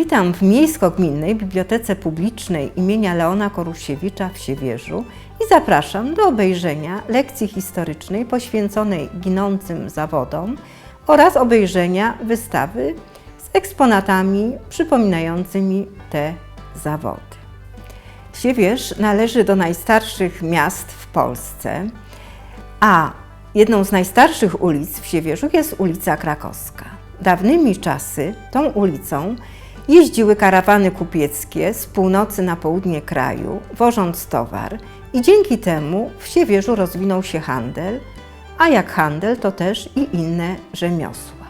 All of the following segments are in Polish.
Witam w Miejsko-Gminnej Bibliotece Publicznej imienia Leona Korusiewicza w Siewierzu i zapraszam do obejrzenia lekcji historycznej poświęconej ginącym zawodom oraz obejrzenia wystawy z eksponatami przypominającymi te zawody. Siewierz należy do najstarszych miast w Polsce, a jedną z najstarszych ulic w Siewierzu jest ulica Krakowska. Dawnymi czasy tą ulicą jeździły karawany kupieckie z północy na południe kraju, wożąc towar i dzięki temu w Siewierzu rozwinął się handel, a jak handel to też i inne rzemiosła.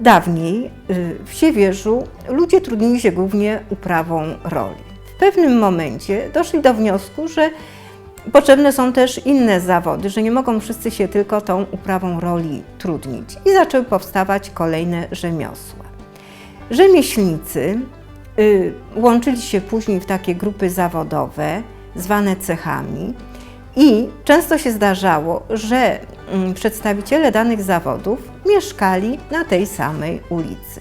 Dawniej y, w Siewierzu ludzie trudnili się głównie uprawą roli. W pewnym momencie doszli do wniosku, że potrzebne są też inne zawody, że nie mogą wszyscy się tylko tą uprawą roli trudnić i zaczęły powstawać kolejne rzemiosła. Rzemieślnicy y, łączyli się później w takie grupy zawodowe, zwane cechami, i często się zdarzało, że mm, przedstawiciele danych zawodów mieszkali na tej samej ulicy.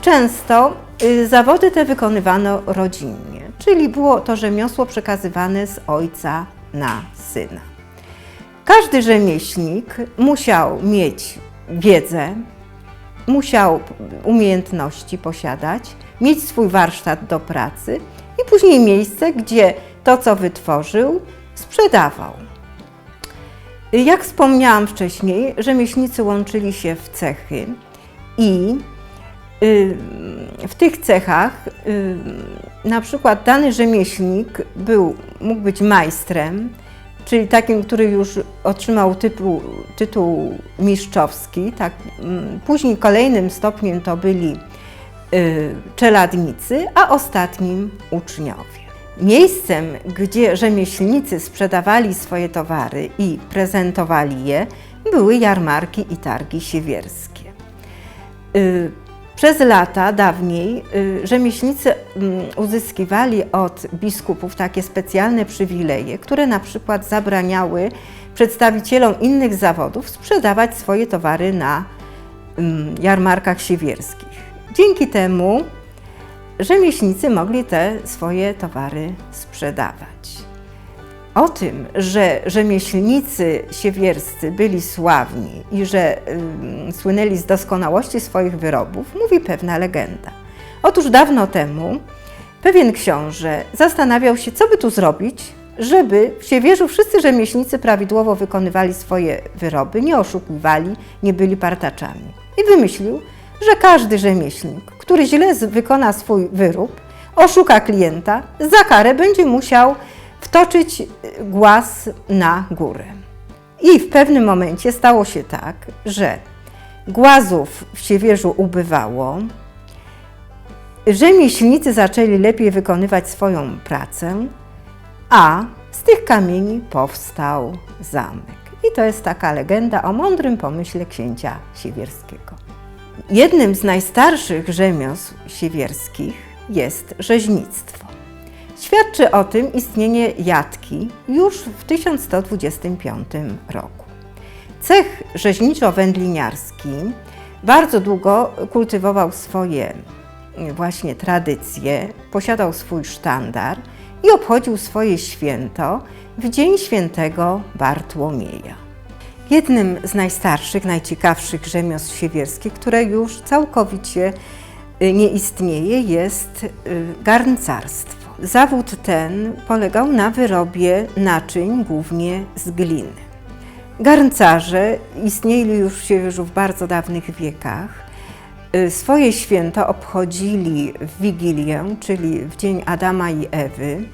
Często y, zawody te wykonywano rodzinnie, czyli było to rzemiosło przekazywane z ojca na syna. Każdy rzemieślnik musiał mieć wiedzę, musiał umiejętności posiadać, mieć swój warsztat do pracy i później miejsce, gdzie to, co wytworzył, sprzedawał. Jak wspomniałam wcześniej, rzemieślnicy łączyli się w cechy i y, w tych cechach y, na przykład dany rzemieślnik był, mógł być majstrem, czyli takim, który już otrzymał tytuł, tytuł mistrzowski. Tak, mm, później kolejnym stopniem to byli y, czeladnicy, a ostatnim uczniowie. Miejscem, gdzie rzemieślnicy sprzedawali swoje towary i prezentowali je, były jarmarki i targi siewierskie. Y, przez lata dawniej y, rzemieślnicy mm, uzyskiwali od biskupów takie specjalne przywileje, które na przykład zabraniały przedstawicielom innych zawodów sprzedawać swoje towary na mm, jarmarkach siewierskich. Dzięki temu rzemieślnicy mogli te swoje towary sprzedawać. O tym, że rzemieślnicy siewierscy byli sławni i że y, słynęli z doskonałości swoich wyrobów, mówi pewna legenda. Otóż dawno temu pewien książę zastanawiał się, co by tu zrobić, żeby w Siewierzu wszyscy rzemieślnicy prawidłowo wykonywali swoje wyroby, nie oszukiwali, nie byli partaczami. I wymyślił, że każdy rzemieślnik, który źle wykona swój wyrób, oszuka klienta, za karę będzie musiał wtoczyć y, głaz na górę. I w pewnym momencie stało się tak, że głazów w Siewierzu ubywało, rzemieślnicy zaczęli lepiej wykonywać swoją pracę, a z tych kamieni powstał zamek. I to jest taka legenda o mądrym pomyśle księcia siewierskiego. Jednym z najstarszych rzemiosł siewierskich jest rzeźnictwo. Świadczy o tym istnienie jatki już w 1125 roku. Cech rzeźniczo-wędliniarski bardzo długo kultywował swoje właśnie tradycje, posiadał swój sztandar i obchodził swoje święto w dzień świętego Bartłomieja. Jednym z najstarszych, najciekawszych rzemiosł siewierskich, które już całkowicie y, nie istnieje, jest y, garncarstwo. Zawód ten polegał na wyrobie naczyń głównie z gliny. Garncarze istnieli już w Siewierzu w bardzo dawnych wiekach. Y, swoje święto obchodzili w Wigilię, czyli w dzień Adama i Ewy.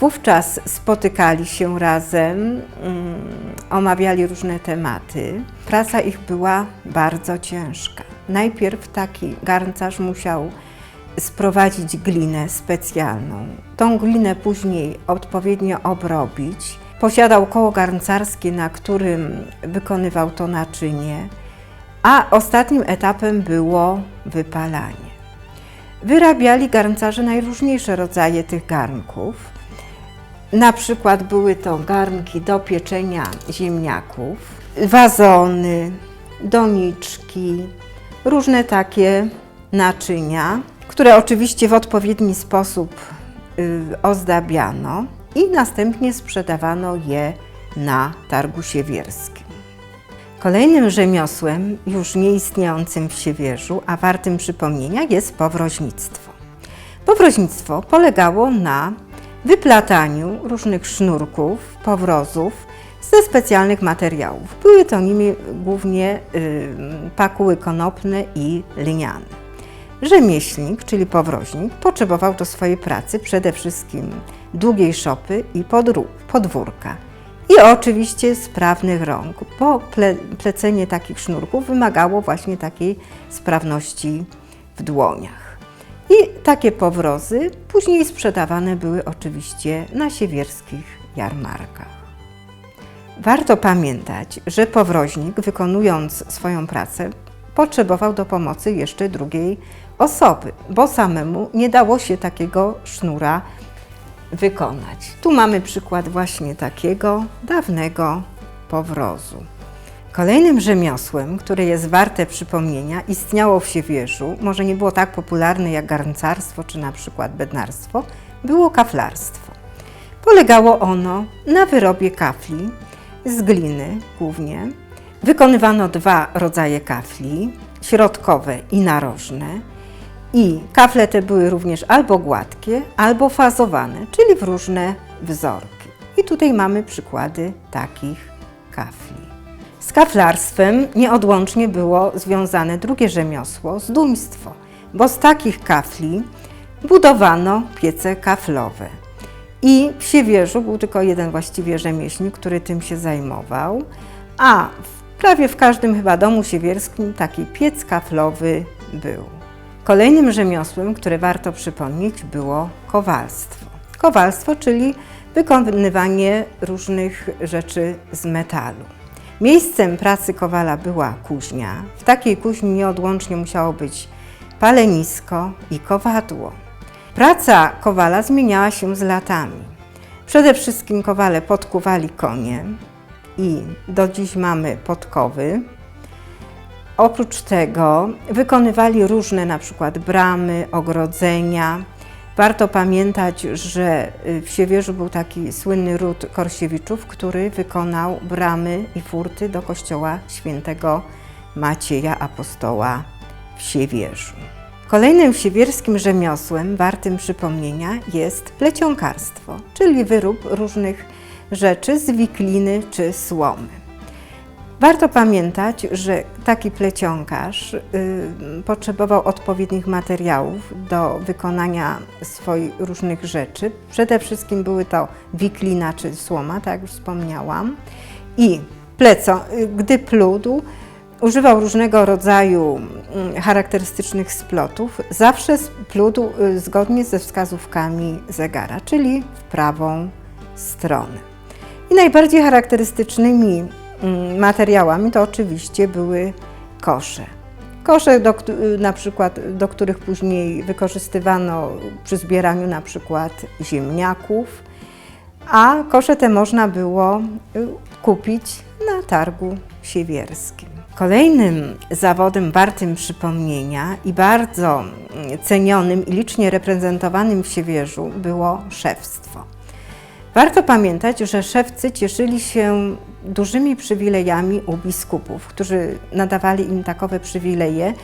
Wówczas spotykali się razem, mm, omawiali różne tematy. Praca ich była bardzo ciężka. Najpierw taki garncarz musiał sprowadzić glinę specjalną. Tą glinę później odpowiednio obrobić. Posiadał koło garncarskie, na którym wykonywał to naczynie, a ostatnim etapem było wypalanie. Wyrabiali garncarze najróżniejsze rodzaje tych garnków. Na przykład były to garnki do pieczenia ziemniaków, wazony, doniczki, różne takie naczynia które oczywiście w odpowiedni sposób y, ozdabiano i następnie sprzedawano je na targu siewierskim. Kolejnym rzemiosłem, już nieistniejącym w Siewierzu, a wartym przypomnienia jest powroźnictwo. Powroźnictwo polegało na wyplataniu różnych sznurków, powrozów ze specjalnych materiałów. Były to nimi głównie y, pakuły konopne i lniane. Rzemieślnik, czyli powroźnik, potrzebował do swojej pracy przede wszystkim długiej szopy i podwórka. I oczywiście sprawnych rąk, bo ple, plecenie takich sznurków wymagało właśnie takiej sprawności w dłoniach. I takie powrozy później sprzedawane były oczywiście na siewierskich jarmarkach. Warto pamiętać, że powroźnik, wykonując swoją pracę, potrzebował do pomocy jeszcze drugiej osoby, bo samemu nie dało się takiego sznura wykonać. Tu mamy przykład właśnie takiego dawnego powrozu. Kolejnym rzemiosłem, które jest warte przypomnienia, istniało w Siewierzu, może nie było tak popularne jak garncarstwo czy na przykład bednarstwo, było kaflarstwo. Polegało ono na wyrobie kafli z gliny głównie. Wykonywano dwa rodzaje kafli, środkowe i narożne. I kafle te były również albo gładkie, albo fazowane, czyli w różne wzorki. I tutaj mamy przykłady takich kafli. Z kaflarstwem nieodłącznie było związane drugie rzemiosło, zduństwo, bo z takich kafli budowano piece kaflowe. I w Siewierzu był tylko jeden właściwie rzemieślnik, który tym się zajmował, a prawie w każdym chyba domu siewierskim taki piec kaflowy był. Kolejnym rzemiosłem, które warto przypomnieć, było kowalstwo. Kowalstwo, czyli wykonywanie różnych rzeczy z metalu. Miejscem pracy kowala była kuźnia. W takiej kuźni nieodłącznie musiało być palenisko i kowadło. Praca kowala zmieniała się z latami. Przede wszystkim kowale podkuwali konie i do dziś mamy podkowy. Oprócz tego wykonywali różne na przykład bramy, ogrodzenia. Warto pamiętać, że w Siewierzu był taki słynny ród Korsiewiczów, który wykonał bramy i furty do kościoła świętego Macieja Apostoła w Siewierzu. Kolejnym siewierskim rzemiosłem wartym przypomnienia jest plecionkarstwo, czyli wyrób różnych rzeczy z wikliny czy słomy. Warto pamiętać, że taki plecionkarz y, potrzebował odpowiednich materiałów do wykonania swoich różnych rzeczy. Przede wszystkim były to wiklina czy słoma, tak jak już wspomniałam. I pleco, y, gdy plódł, używał różnego rodzaju mm, charakterystycznych splotów. Zawsze plódł y, zgodnie ze wskazówkami zegara, czyli w prawą stronę. I najbardziej charakterystycznymi materiałami to oczywiście były kosze. Kosze, do, na przykład, do których później wykorzystywano przy zbieraniu na przykład ziemniaków, a kosze te można było y, kupić na targu siewierskim. Kolejnym zawodem wartym przypomnienia i bardzo mm, cenionym i licznie reprezentowanym w Siewierzu było szewstwo. Warto pamiętać, że szewcy cieszyli się dużymi przywilejami u biskupów, którzy nadawali im takowe przywileje,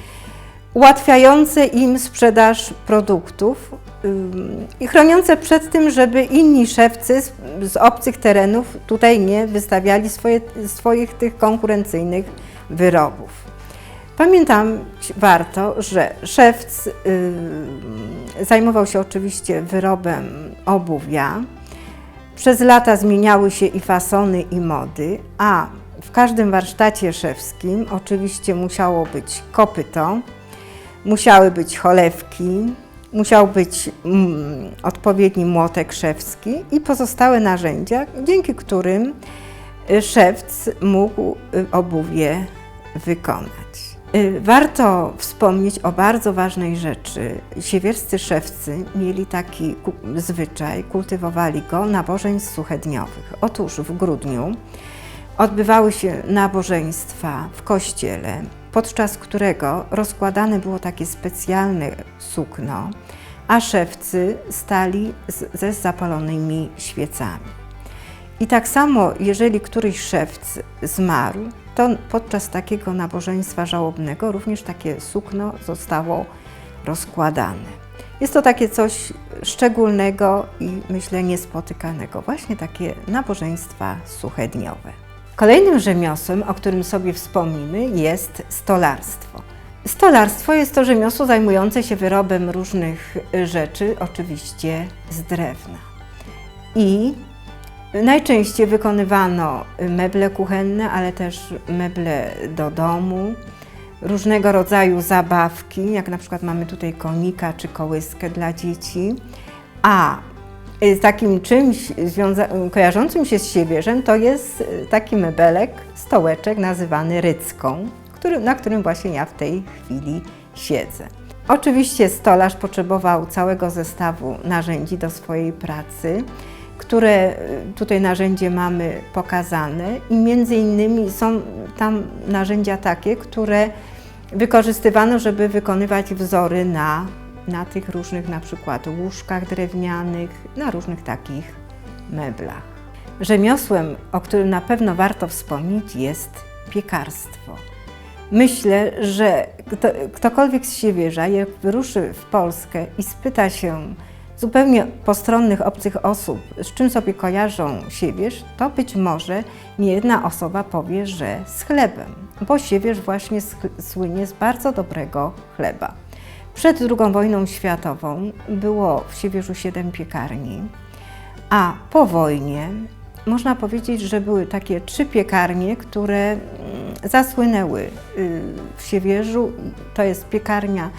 ułatwiające im sprzedaż produktów i chroniące przed tym, żeby inni szewcy z, obcych terenów tutaj nie wystawiali swoje, swoich tych konkurencyjnych wyrobów. Pamiętam warto, że szewc zajmował się oczywiście wyrobem obuwia. Przez lata zmieniały się i fasony, i mody, a w każdym warsztacie szewskim oczywiście musiało być kopyto, musiały być cholewki, musiał być mm, odpowiedni młotek szewski i pozostałe narzędzia, dzięki którym szewc mógł y, obuwie wykonać. Y, warto wspomnieć o bardzo ważnej rzeczy. Siewierscy szewcy mieli taki zwyczaj, kultywowali go nabożeństw suchedniowych. Otóż w grudniu odbywały się nabożeństwa w kościele podczas którego rozkładane było takie specjalne sukno, a szewcy stali z, ze zapalonymi świecami. I tak samo, jeżeli któryś szewc zmarł, to podczas takiego nabożeństwa żałobnego również takie sukno zostało rozkładane. Jest to takie coś szczególnego i myślę niespotykanego, właśnie takie nabożeństwa suchedniowe. Kolejnym rzemiosłem, o którym sobie wspomnimy, jest stolarstwo. Stolarstwo jest to rzemiosło zajmujące się wyrobem różnych rzeczy, oczywiście z drewna. I najczęściej wykonywano meble kuchenne, ale też meble do domu, różnego rodzaju zabawki, jak na przykład mamy tutaj konika czy kołyskę dla dzieci, a y, takim czymś kojarzącym się z siewierzem to jest y, taki mebelek, stołeczek nazywany rycką, który, na którym właśnie ja w tej chwili siedzę. Oczywiście stolarz potrzebował całego zestawu narzędzi do swojej pracy, które y, tutaj narzędzie mamy pokazane i między innymi są tam narzędzia takie, które wykorzystywano, żeby wykonywać wzory na, na tych różnych na przykład łóżkach drewnianych, na różnych takich meblach. Rzemiosłem, o którym na pewno warto wspomnieć, jest piekarstwo. Myślę, że kto, ktokolwiek z siewierza, jak wyruszy w Polskę i spyta się zupełnie postronnych, obcych osób, z czym sobie kojarzą siewierz, to być może nie jedna osoba powie, że z chlebem, bo siewierz właśnie słynie z bardzo dobrego chleba. Przed II wojną światową było w Siewierzu siedem piekarni, a po wojnie można powiedzieć, że były takie trzy piekarnie, które mm, zasłynęły y, w Siewierzu. To jest piekarnia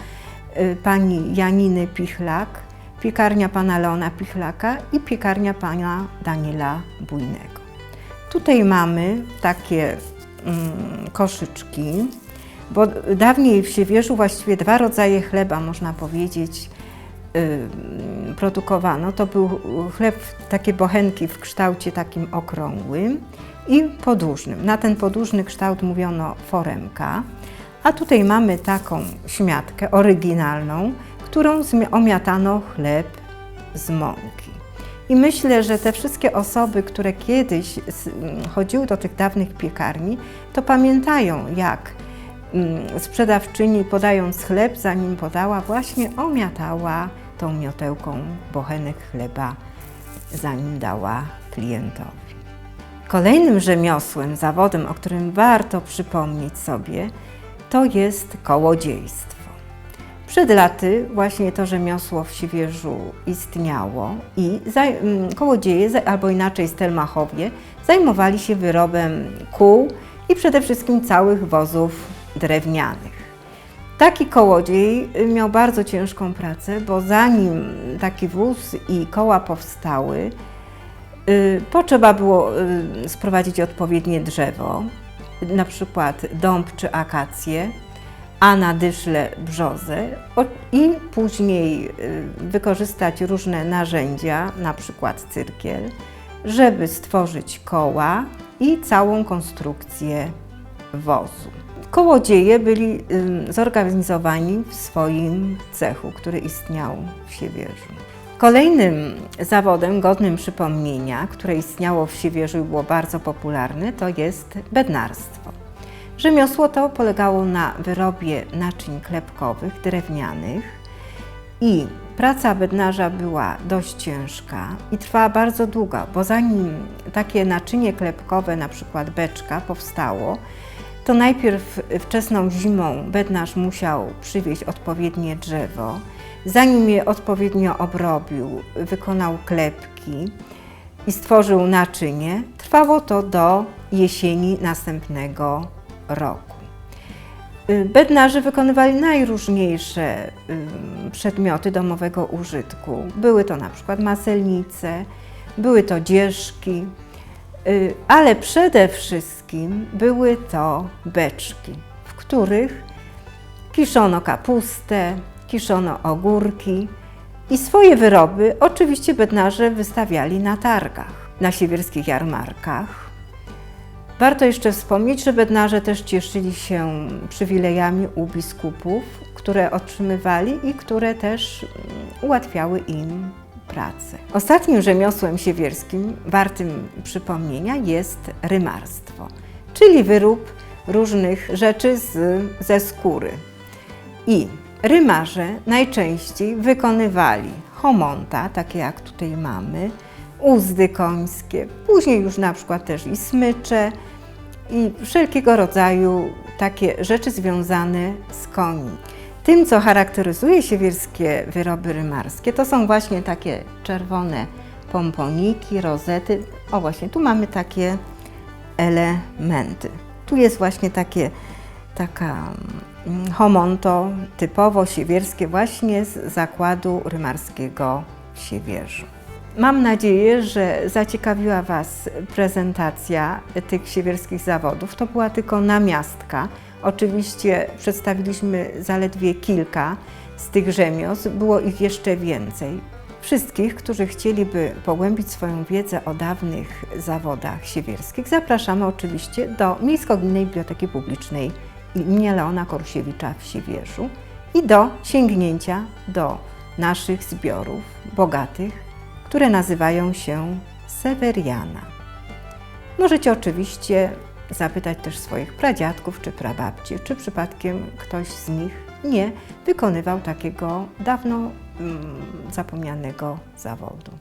y, pani Janiny Pichlak, piekarnia pana Leona Pichlaka i piekarnia pana Daniela Bujnego. Tutaj mamy takie mm, koszyczki, bo dawniej w Siewierzu właściwie dwa rodzaje chleba, można powiedzieć, produkowano. To był chleb, takie bochenki w kształcie takim okrągłym i podłużnym. Na ten podłużny kształt mówiono foremka, a tutaj mamy taką śmiatkę oryginalną, którą omiatano chleb z mąki. I myślę, że te wszystkie osoby, które kiedyś chodziły do tych dawnych piekarni, to pamiętają, jak mm, sprzedawczyni podając chleb, zanim podała, właśnie omiatała tą miotełką bochenek chleba, zanim dała klientowi. Kolejnym rzemiosłem, zawodem, o którym warto przypomnieć sobie, to jest kołodziejstwo. Przed laty właśnie to rzemiosło w Siewierzu istniało i mm, kołodzieje, albo inaczej stelmachowie, zajmowali się wyrobem kół i przede wszystkim całych wozów drewnianych. Taki kołodziej miał bardzo ciężką pracę, bo zanim taki wóz i koła powstały, y, potrzeba było y, sprowadzić odpowiednie drzewo, na przykład dąb czy akację, a na dyszle brzozę i później y, wykorzystać różne narzędzia, na przykład cyrkiel, żeby stworzyć koła i całą konstrukcję wozu. Kołodzieje byli zorganizowani w swoim cechu, który istniał w Siewierzu. Kolejnym zawodem godnym przypomnienia, które istniało w Siewierzu i było bardzo popularne, to jest bednarstwo. Rzemiosło to polegało na wyrobie naczyń klepkowych, drewnianych i praca bednarza była dość ciężka i trwała bardzo długo, bo zanim takie naczynie klepkowe, na przykład beczka, powstało, to najpierw wczesną zimą bednarz musiał przywieźć odpowiednie drzewo, zanim je odpowiednio obrobił, wykonał klepki i stworzył naczynie, trwało to do jesieni następnego roku. Y, bednarze wykonywali najróżniejsze y, przedmioty domowego użytku. Były to na przykład maselnice, były to dzieżki, y, ale przede wszystkim były to beczki, w których kiszono kapustę, kiszono ogórki i swoje wyroby oczywiście bednarze wystawiali na targach, na siewierskich jarmarkach Warto jeszcze wspomnieć, że bednarze też cieszyli się przywilejami u biskupów, które otrzymywali i które też mm, ułatwiały im pracę. Ostatnim rzemiosłem siewierskim wartym przypomnienia jest rymarstwo, czyli wyrób różnych rzeczy z, ze skóry. I rymarze najczęściej wykonywali homonta, takie jak tutaj mamy, uzdy końskie, później już na przykład też i smycze i wszelkiego rodzaju takie rzeczy związane z koni. Tym, co charakteryzuje siewierskie wyroby rymarskie, to są właśnie takie czerwone pomponiki, rozety. O właśnie, tu mamy takie elementy. Tu jest właśnie takie, taka mm, homonto typowo siewierskie właśnie z zakładu rymarskiego w Siewierzu. Mam nadzieję, że zaciekawiła Was prezentacja tych siewierskich zawodów. To była tylko namiastka. Oczywiście przedstawiliśmy zaledwie kilka z tych rzemiosł, było ich jeszcze więcej. Wszystkich, którzy chcieliby pogłębić swoją wiedzę o dawnych zawodach siewierskich, zapraszamy oczywiście do Miejsko-Gminnej Biblioteki Publicznej im. Leona Korusiewicza w Siewierzu i do sięgnięcia do naszych zbiorów bogatych, które nazywają się Seweriana. Możecie oczywiście zapytać też swoich pradziadków czy prababci, czy przypadkiem ktoś z nich nie wykonywał takiego dawno mm, zapomnianego zawodu.